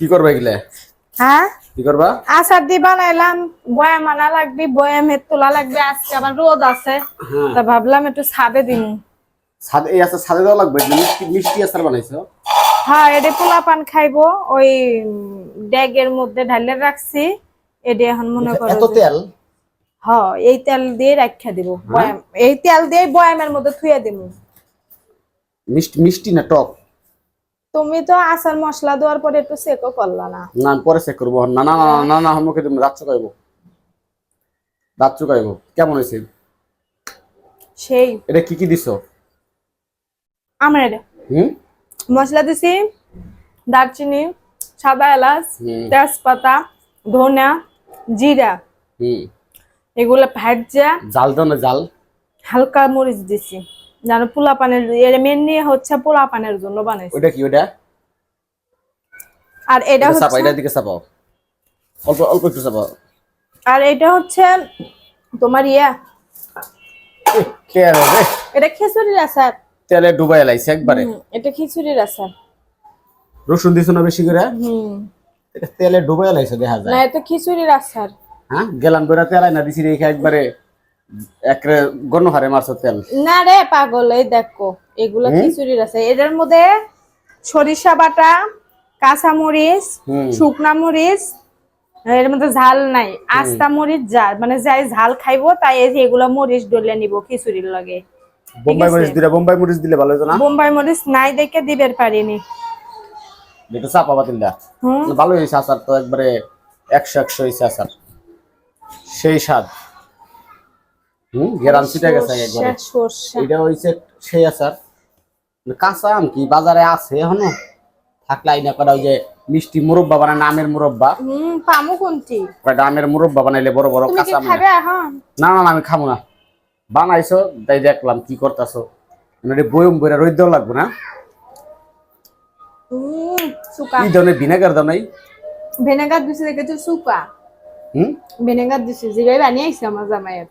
কি করবা এগুলা? হ্যাঁ? কি করবা? আচার দিয়ে বানাইলাম বয়াম আনা লাগবে বয়ামের তোলা লাগবে আজকে আবার রোদ আছে। হ্যাঁ। তা ভাবলাম একটু ছাদে দিন সাদে এই আচার সাদে দেওয়া লাগবে? মিষ্টি মিষ্টি আচার বানাইছো? হ্যাঁ এটা পোলা পান খাইবো ওই ড্যাগের মধ্যে ঢালে রাখছি এটা এখন মনে করো এত তেল? হ্যাঁ এই তেল দিয়ে রাখা দিব বয়াম এই তেল দিয়ে বয়ামের মধ্যে থুয়ে দিব। মিষ্টি মিষ্টি না টক? তুমি তো আচার মশলা দেওয়ার পরে একটু চেকও করলা না। না পরে চেক করব। না না না না, না আমাকে তুমি রাত চুকাইব রাত চুকাইব কেমন হয়েছে? সেই। এটা কি কি দিছো? আমার এটা। হুম? মশলা দিছি দারচিনি সাদা এলাচ তেজপাতা ধনিয়া জিরা। হুম। এগুলো ভাজা। জাল দাও না জাল। হালকা মরিচ দিছি। যেন পোলা পানের এর মেনলি হচ্ছে পোলা পানের জন্য বানাইছি। ওইটা কি ওইটা? আর এটা হচ্ছে এটার দিকে চাপাও। অল্প অল্প একটু চাপাও। আর এটা হচ্ছে তোমার ইয়া। এটা খিচুড়ির আচার। তেলে ডুবাই লাইছে একবারে। এটা খিচুড়ির আচার। রসুন দিছো না বেশি করে? হুম। এটা তেলে ডুবাই লাইছে দেখা যায়। না এটা খিচুড়ির আচার। হ্যাঁ গেলাম বেড়া তেলাই না দিছি রেখে একবারে। একরে গণহারে মারছো তেল? না রে পাগল এই দেখো এগুলো খিচুড়ির আছে। এটার মধ্যে সরিষা বাটা কাঁচা মরিচ শুকনা মরিচ এর মধ্যে ঝাল নাই আস্তা মরিচ যা মানে যাই ঝাল খাইবো তাই এগুলো মরিচ ডলে নিব খিচুড়ির লগে। বোম্বাই মরিচ দিলে বোম্বাই মরিচ দিলে ভালো হতো না? বোম্বাই মরিচ নাই দেখে দিবের পারিনি। একটু চাপা বাতিলটা হুম? ভালো হয়েছে আচার তো একবারে একশো একশো হয়েছে আচার। সেই স্বাদ। হুম গেছে একবারে। এটা সেই আচার। কাঁচা আম কি বাজারে আছে এখনও? থাকলে আইনা করা ওই যে মিষ্টি মুরব্বা বানায় আমের মুরব্বা। হুম পামু কোনটি? কয়টা আমের মুরব্বা বানাইলে বড় বড় কাঁচা আম না। না আমি খাব না। বানাইছো তাই দেখলাম কি করতেছো। মানে বয়ম বইরা রোদ লাগবো না? হুম সুকা কি ধরনের ভিনেগার দাও নাই? ভিনেগার দিছি দেখেছ সুকা হুম? ভিনেগার দিছি যেভাবে বানিয়ে আইছে আমার জামাইয়ের।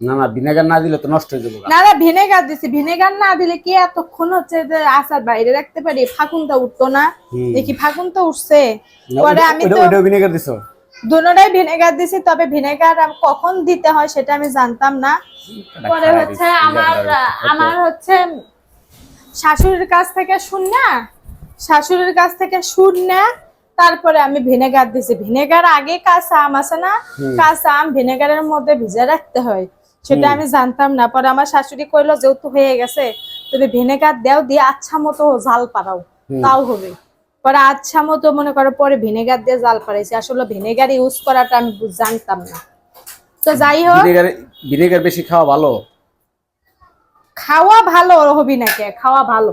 না না ভিনেগার না দিলে তো নষ্ট হয়ে যাবে না না ভিনেগার দিছি। ভিনেগার না দিলে কি এতক্ষণ হচ্ছে যে আচার বাইরে রাখতে পারি? ফাগুনটা উঠতো না। দেখি ফাগুন তো উঠছে। পরে আমি তো ওইটাও ভিনেগার দিছো? দুটোটাই ভিনেগার দিছি তবে ভিনেগার কখন দিতে হয় সেটা আমি জানতাম না। পরে হচ্ছে আমার আমার হচ্ছে শাশুড়ির কাছ থেকে শুন না শাশুড়ির কাছ থেকে শুন না তারপরে আমি ভিনেগার দিছি। ভিনেগার আগে কাঁচা আম আছে না? কাঁচা আম ভিনেগারের মধ্যে ভিজে রাখতে হয়। সেটা আমি জানতাম না। পরে আমার শাশুড়ি কইলো যেহেতু হয়ে গেছে তুমি ভিনেগার দাও দিয়ে আচ্ছা মতো জাল পারাও তাও হবে। পরে আচ্ছা মতো মনে করো পরে ভিনেগার দিয়ে জাল পারাইছি আসলে ভিনেগার ইউজ করাটা আমি জানতাম না। তো যাই হোক। ভিনেগার ভিনেগার বেশি খাওয়া ভালো? খাওয়া ভালো হবি না কে? খাওয়া ভালো।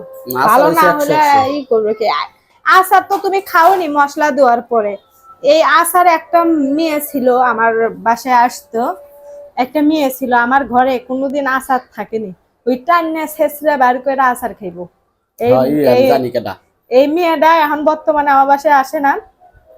ভালো না হলে একশো ই করবে কে? আচার তো তুমি খাওনি মশলা দেওয়ার পরে। এই আচার একটা মেয়ে ছিল আমার বাসায় আসতো। একটা মেয়ে ছিল আমার ঘরে কোনোদিন আচার থাকেনি। ওই টান্নে শেষরে বার করে আচার খাইবো। এই হ্যাঁ, এই মেয়েটা এখন বর্তমানে আমার বাসায় আসে না।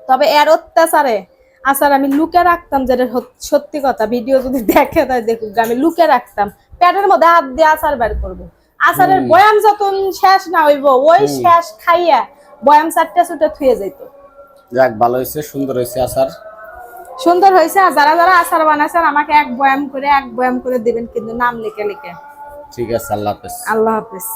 তবে এর অত্যাচারে আচার আমি লুকে রাখতাম যেটা সত্যি কথা। ভিডিও যদি দেখে তাই দেখুক আমি লুকে রাখতাম। প্যাটের মধ্যে হাত দিয়ে আচার বের করব। আচারের বয়াম যতন শেষ না হইব ওই শেষ খাইয়া বয়াম চারটে চুটে থুয়ে যেত যাক ভালো হয়েছে সুন্দর হয়েছে আচার। সুন্দর হয়েছে আর যারা যারা আচার বানাইছেন আমাকে এক বয়াম করে এক বয়াম করে দিবেন কিন্তু নাম লিখে লিখে। ঠিক আছে আল্লাহ হাফেজ। আল্লাহ হাফিজ।